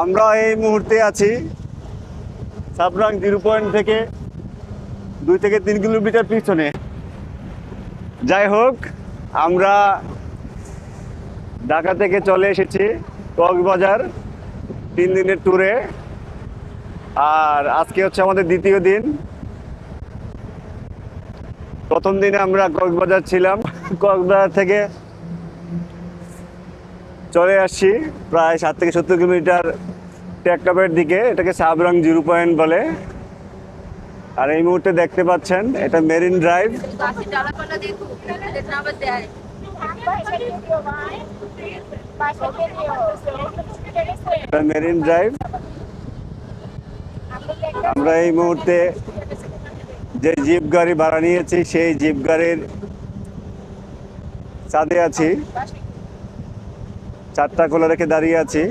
আমরা এই মুহূর্তে আছি সাবরাং জিরো পয়েন্ট থেকে দুই থেকে তিন কিলোমিটার পিছনে। যাই হোক, আমরা ঢাকা থেকে চলে এসেছি কক্সবাজার তিন দিনের ট্যুরে আর আজকে হচ্ছে আমাদের দ্বিতীয় দিন। প্রথম দিনে আমরা কক্সবাজার ছিলাম। কক্সবাজার থেকে চলে আসছি, প্রায় সাত থেকে সত্তর কিলোমিটার টেকটাপের দিকে, এটাকে সাবরাং জিরো পয়েন্ট বলে। আর এই মুহূর্তে দেখতে পাচ্ছেন, এটা মেরিন ড্রাইভ। Marine drive. আমরা এই মুহূর্তে যে জিপ গাড়ি ভাড়া নিয়েছি, সেই জিপ গাড়ির চাঁদে আছি। চারটা খোলা রেখে দাঁড়িয়ে আছি।